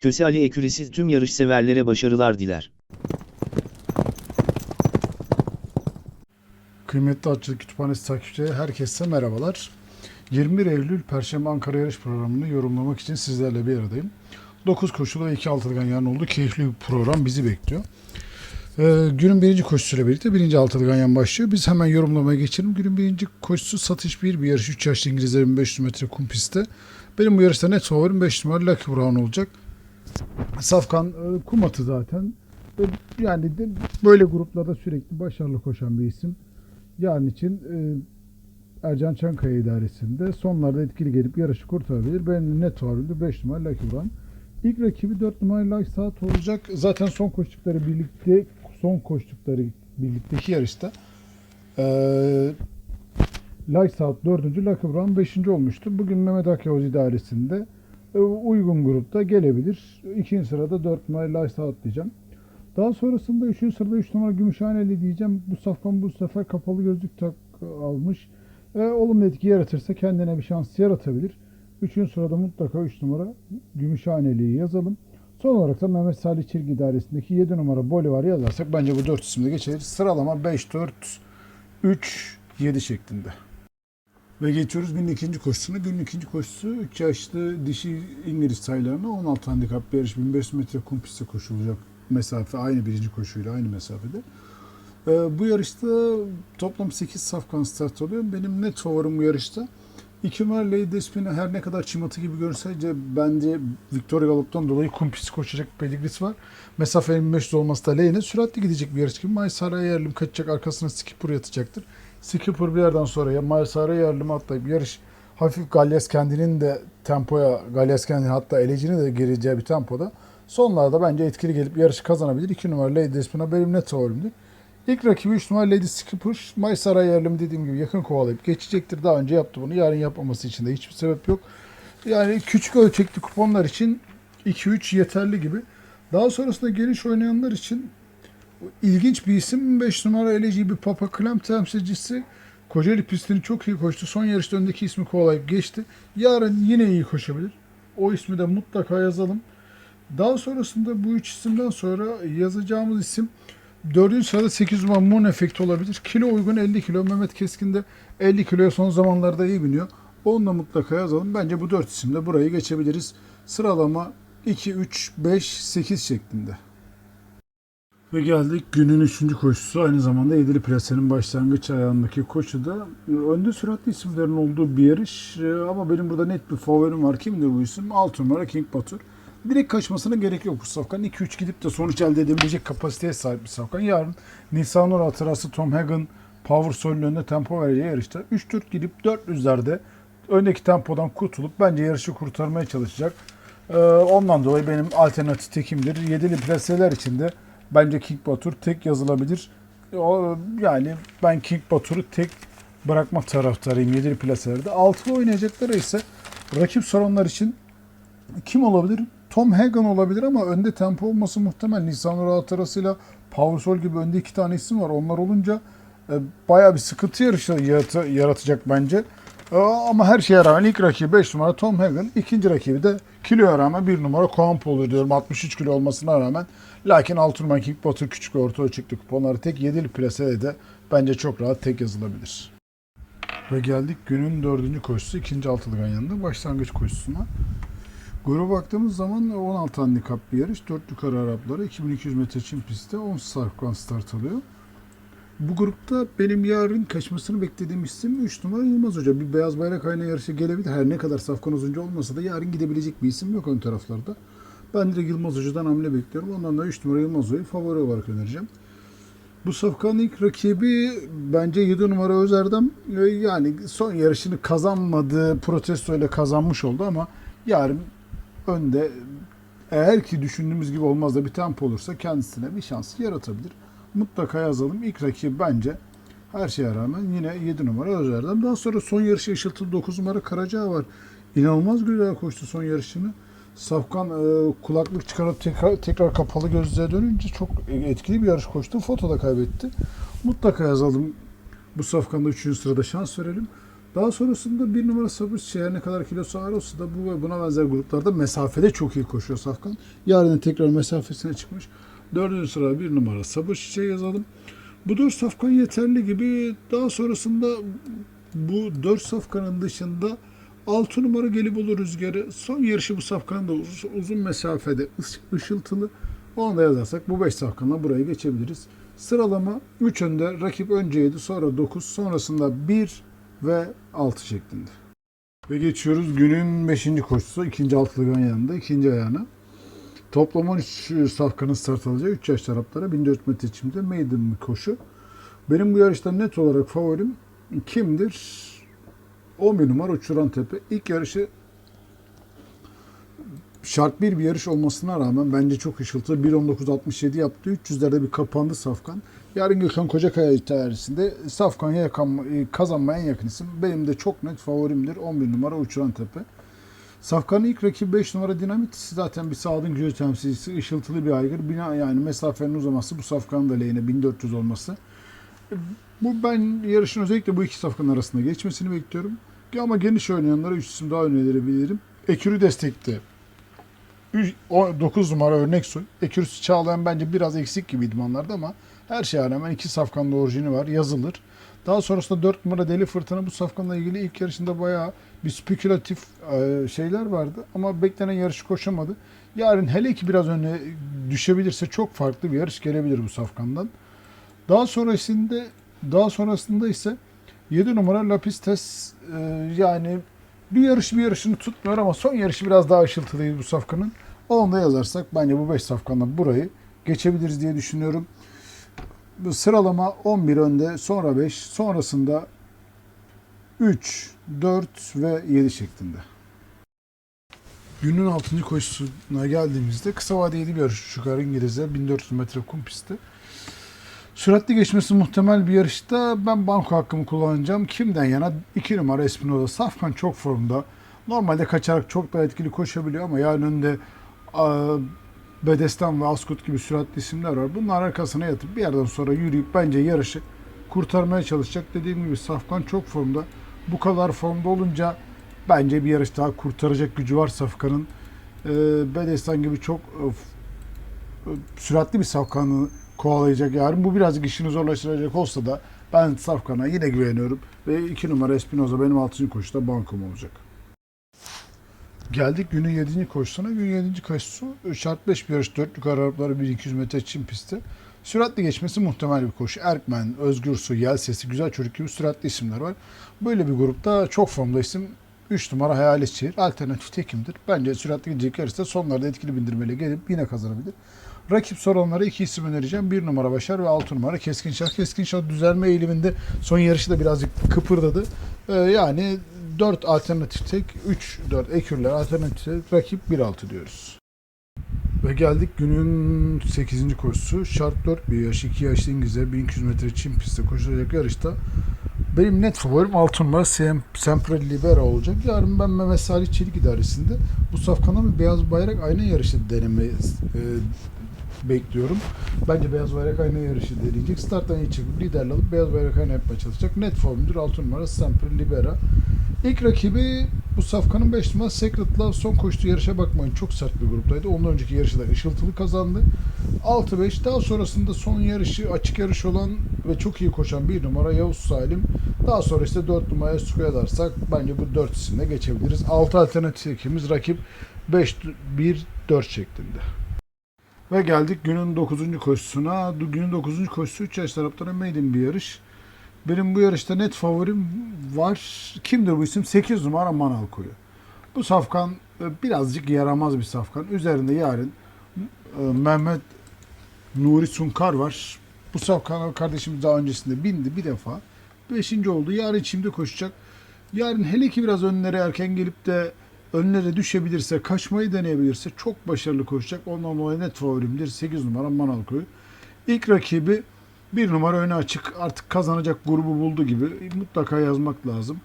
Köse Ali Ekürisi tüm yarışseverlere başarılar diler. Kıymetli Atçılık Kütüphanesi takipçileri herkese merhabalar. 21 Eylül Perşembe Ankara yarış programını yorumlamak için sizlerle bir aradayım. 9 koşulu ve 2 altılgan yarın oldu. Keyifli bir program bizi bekliyor. Ee, günün birinci koşusuyla birlikte birinci altılı yan başlıyor. Biz hemen yorumlamaya geçelim. Günün birinci koşusu satış bir bir yarış. 3 yaşlı İngilizlerin 500 metre kum pistte. Benim bu yarışta net favorim 5 numara Lucky Brown olacak. Safkan e, kum atı zaten. Yani böyle gruplarda sürekli başarılı koşan bir isim. Yarın için e, Ercan Çankaya idaresinde sonlarda etkili gelip yarışı kurtarabilir. Benim net favorim de 5 numara Lucky Brown. İlk rakibi 4 numara Light Saat olacak. Zaten son koştukları birlikte son koştukları birlikteki yarışta eee Light Saat 4. Lucky Brown 5. olmuştu. Bugün Mehmet Akyavuz idaresinde uygun grupta gelebilir. İkinci sırada 4 numara Saat diyeceğim. Daha sonrasında 3. sırada 3 numara Gümüşhaneli diyeceğim. Bu safkan bu sefer kapalı gözlük tak almış. E, olumlu etki yaratırsa kendine bir şans yaratabilir. Üçüncü sırada mutlaka 3 numara Gümüşhaneli'yi yazalım. Son olarak da Mehmet Salih Çirgi idaresindeki 7 numara Bolivar yazarsak bence bu 4 isimde geçeriz. Sıralama 5, 4, 3, 7 şeklinde. Ve geçiyoruz günün ikinci koşusuna. Günün ikinci koşusu 3 yaşlı dişi İngiliz sayılarına 16 handikap bir yarış 1500 metre kum pistte koşulacak mesafe aynı birinci koşuyla aynı mesafede. Ee, bu yarışta toplam 8 safkan start oluyor. Benim net favorim bu yarışta. İki numara Lady Despina her ne kadar çimatı gibi görünse bence Victoria Galop'tan dolayı kum pisti koşacak pedigrisi var. Mesafe 25 olması da lehine süratli gidecek bir yarış gibi. Maysara yerlim kaçacak arkasına Skipper yatacaktır. Skipper bir yerden sonra ya Maysara yerlim atlayıp yarış hafif Galyas kendinin de tempoya Galyas kendini hatta elecini de gireceği bir tempoda sonlarda bence etkili gelip yarışı kazanabilir. 2 numara Lady Despina benim net favorimdir. İlk rakibi 3 numara Lady Skipper. Maysara yerlim dediğim gibi yakın kovalayıp geçecektir. Daha önce yaptı bunu. Yarın yapmaması için de hiçbir sebep yok. Yani küçük ölçekli kuponlar için 2-3 yeterli gibi. Daha sonrasında geniş oynayanlar için ilginç bir isim. 5 numara eleci bir Papa Clem temsilcisi. Kocaeli pistini çok iyi koştu. Son yarışta öndeki ismi kovalayıp geçti. Yarın yine iyi koşabilir. O ismi de mutlaka yazalım. Daha sonrasında bu üç isimden sonra yazacağımız isim Dördüncü sırada 8 numara Moon Effect olabilir. Kilo uygun 50 kilo. Mehmet Keskin de 50 kiloya son zamanlarda iyi biniyor. Onu da mutlaka yazalım. Bence bu dört isimle burayı geçebiliriz. Sıralama 2, 3, 5, 8 şeklinde. Ve geldik günün üçüncü koşusu. Aynı zamanda Yedili Plase'nin başlangıç ayağındaki koşuda. Önde süratli isimlerin olduğu bir yarış. Ee, Ama benim burada net bir favorim var. Kimdir bu isim? 6 numara King Batur. Direkt kaçmasına gerek yok bu safkan. 2-3 gidip de sonuç elde edebilecek kapasiteye sahip bir safkan. Yarın Nisan Nur hatırası Tom Hagen Power Soul'ün önünde tempo vereceği yarışta 3-4 gidip 400'lerde öndeki tempodan kurtulup bence yarışı kurtarmaya çalışacak. Ee, ondan dolayı benim alternatif tekimdir. Yedili plaseler içinde bence King Batur tek yazılabilir. O, yani ben King Batur'u tek bırakma taraftarıyım yedili plaselerde. Altılı oynayacakları ise rakip sorunlar için kim olabilir? Tom Hagen olabilir ama önde tempo olması muhtemel. Nisan Rahat arasıyla Power Soul gibi önde iki tane isim var. Onlar olunca e, bayağı bir sıkıntı yarışı yaratacak bence. E, ama her şeye rağmen ilk rakibi 5 numara Tom Hagen. ikinci rakibi de kiloya rağmen 1 numara Kamp olur diyorum. 63 kilo olmasına rağmen. Lakin 6 numara Batur küçük orta ölçekli kuponları tek 7'li plasede de bence çok rahat tek yazılabilir. Ve geldik günün dördüncü koşusu. ikinci altılı yanında başlangıç koşusuna. Gruba baktığımız zaman 16 handikap bir yarış. 4 yukarı Arapları 2200 metre çim pistte 10 sarkan start alıyor. Bu grupta benim yarın kaçmasını beklediğim isim 3 numara Yılmaz Hoca. Bir beyaz bayrak ayna yarışı gelebilir. Her ne kadar Safkan uzuncu olmasa da yarın gidebilecek bir isim yok ön taraflarda. Ben de Yılmaz Hoca'dan hamle bekliyorum. Ondan da 3 numara Yılmaz Hoca'yı favori olarak önereceğim. Bu safkanın ilk rakibi bence 7 numara Özerdem. Yani son yarışını kazanmadığı protestoyla kazanmış oldu ama yarın önde eğer ki düşündüğümüz gibi olmaz da bir tempo olursa kendisine bir şans yaratabilir. Mutlaka yazalım. İlk rakibi bence her şeye rağmen yine 7 numara Özer'den. Daha sonra son yarışı ışıltılı 9 numara Karaca var. İnanılmaz güzel koştu son yarışını. Safkan e, kulaklık çıkarıp tekrar, tekrar kapalı gözlüğe dönünce çok etkili bir yarış koştu. Fotoda kaybetti. Mutlaka yazalım. Bu Safkan'da 3. sırada şans verelim. Daha sonrasında bir numara sabır her ne kadar kilosu ağır olsa da bu ve buna benzer gruplarda mesafede çok iyi koşuyor Safkan. Yarın tekrar mesafesine çıkmış. Dördüncü sırada bir numara sabır çiçeği yazalım. Bu dört safkan yeterli gibi. Daha sonrasında bu dört safkanın dışında 6 numara Gelibolu Rüzgarı son yarışı bu safkanın da uz- uzun mesafede ış- ışıltılı. Onu da yazarsak bu 5 safkanla burayı geçebiliriz. Sıralama 3 önde, rakip önce 7, sonra 9, sonrasında 1 ve 6 şeklinde. Ve geçiyoruz günün 5. koşusu. ikinci altılı yanında ikinci ayağına. Toplam 13 safkanın start alacağı 3 yaş taraflara 1400 metre çimde maiden koşu. Benim bu yarışta net olarak favorim kimdir? 11 numara Uçuran Tepe. İlk yarışı şart bir bir yarış olmasına rağmen bence çok ışıltılı. 1.19.67 yaptı. 300'lerde bir kapandı Safkan. Yarın Gökhan Kocakaya içerisinde Safkan'a yakan, e, kazanmaya en yakın isim. Benim de çok net favorimdir. 11 numara Uçuran Tepe. Safkan'ın ilk rakibi 5 numara Dinamit. Zaten bir sağlığın gücü temsilcisi. ışıltılı bir aygır. Bina, yani mesafenin uzaması bu Safkan'ın da lehine 1400 olması. Bu ben yarışın özellikle bu iki safkanın arasında geçmesini bekliyorum. Ama geniş oynayanlara 3 isim daha önerebilirim. Ekürü destekti. 9 numara örnek soy. Ekürüsü Çağlayan bence biraz eksik gibi idmanlarda ama her şeye rağmen iki safkanın orijini var. Yazılır. Daha sonrasında 4 numara Deli Fırtına bu safkanla ilgili ilk yarışında bayağı bir spekülatif e, şeyler vardı. Ama beklenen yarışı koşamadı. Yarın hele ki biraz öne düşebilirse çok farklı bir yarış gelebilir bu safkandan. Daha sonrasında daha sonrasında ise 7 numara Lapistes e, yani bir yarış bir yarışını tutmuyor ama son yarışı biraz daha ışıltılıydı bu safkanın. Onu da yazarsak bence bu 5 safkanla burayı geçebiliriz diye düşünüyorum. Bu sıralama 11 önde, sonra 5, sonrasında 3, 4 ve 7 şeklinde. Günün 6. koşusuna geldiğimizde kısa vadeli bir yarış çıkar İngiliz'e 1400 metre kum pisti. Süratli geçmesi muhtemel bir yarışta ben banko hakkımı kullanacağım. Kimden yana? 2 numara Espinoza. Safkan çok formda. Normalde kaçarak çok daha etkili koşabiliyor ama yarın önünde Bedestan ve Askut gibi süratli isimler var. Bunlar arkasına yatıp bir yerden sonra yürüyüp bence yarışı kurtarmaya çalışacak. Dediğim gibi Safkan çok formda. Bu kadar formda olunca bence bir yarış daha kurtaracak gücü var Safkan'ın. Ee, Bedestan gibi çok süratli bir Safkan'ı kovalayacak yarın. Bu birazcık işini zorlaştıracak olsa da ben Safkan'a yine güveniyorum. Ve 2 numara Espinoza benim 6. koşuda bankom olacak. Geldik günün 7. koşusuna. Günün 7. koşusu şart 5 bir yarış 4 yukarı Arapları 1200 metre çim pisti. Süratli geçmesi muhtemel bir koşu. Erkmen, Özgür Su, Yel Sesi, Güzel Çocuk gibi süratli isimler var. Böyle bir grupta çok formda isim 3 numara Hayalet Şehir alternatif tekimdir. Bence süratli gidecek yarışta sonlarda etkili bindirmeyle gelip yine kazanabilir. Rakip soranlara iki isim önereceğim. Bir numara Başar ve altı numara Keskin Şah. Keskin Şah düzelme eğiliminde son yarışı da birazcık kıpırdadı. Ee, yani 4 alternatif tek, 3 4 ekürler alternatif tek, rakip 1-6 diyoruz. Ve geldik günün 8. koşusu. Şart 4 bir yaş, 2 yaşlı İngiliz'e 1200 metre çim pistte koşulacak yarışta. Benim net favorim 6 numara Sem, Sempre Libera olacak. Yarın ben Mehmet Salih Çelik idaresinde bu safkana bir beyaz bayrak ayna yarışı deneme e, bekliyorum. Bence beyaz bayrak ayna yarışı deneyecek. Starttan iyi çıkıp liderle alıp beyaz bayrak ayna yapmaya çalışacak. Net formüdür 6 numara Sempre Libera. İlk rakibi bu safkanın 5 numara Secret Love son koştuğu yarışa bakmayın. Çok sert bir gruptaydı. Ondan önceki yarışı da ışıltılı kazandı. 6-5 daha sonrasında son yarışı açık yarış olan ve çok iyi koşan bir numara Yavuz Salim. Daha sonra işte 4 numaraya suyalarsak bence bu 4 isimle geçebiliriz. 6 alternatif ekimiz rakip 5-1-4 şeklinde. Ve geldik günün 9. koşusuna. Günün 9. koşusu 3 yaş taraftarı maiden bir yarış. Benim bu yarışta net favorim var. Kimdir bu isim? 8 numara Manal Koyu. Bu safkan e, birazcık yaramaz bir safkan. Üzerinde yarın e, Mehmet Nuri Sunkar var. Bu safkan kardeşimiz daha öncesinde bindi bir defa. Beşinci oldu. Yarın çimde koşacak. Yarın hele ki biraz önlere erken gelip de önlere düşebilirse, kaçmayı deneyebilirse çok başarılı koşacak. Ondan dolayı net favorimdir. 8 numara Manalkoy. İlk rakibi bir numara öne açık. Artık kazanacak grubu buldu gibi. Mutlaka yazmak lazım.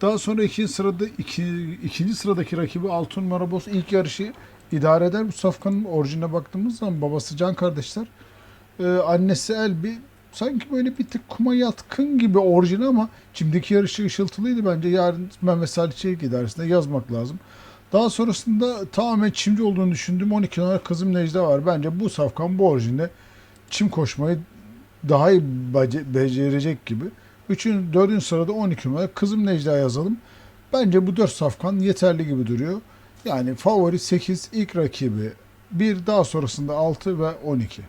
Daha sonra ikinci sırada iki, ikinci sıradaki rakibi 6 numara Boz ilk yarışı idare eder. Bu safkanın orijine baktığımız zaman babası Can kardeşler. Ee, annesi Elbi sanki böyle bir tık kuma yatkın gibi orijinal ama çimdeki yarışı ışıltılıydı bence. Yarın Mehmet Salih Çelik idaresinde yazmak lazım. Daha sonrasında tamamen çimci olduğunu düşündüğüm 12 numara Kızım Necla var. Bence bu safkan bu orijinde çim koşmayı daha iyi bece- becerecek gibi. Üçün, dördüncü sırada 12 numara Kızım Necla yazalım. Bence bu dört safkan yeterli gibi duruyor. Yani favori 8, ilk rakibi 1, daha sonrasında 6 ve 12.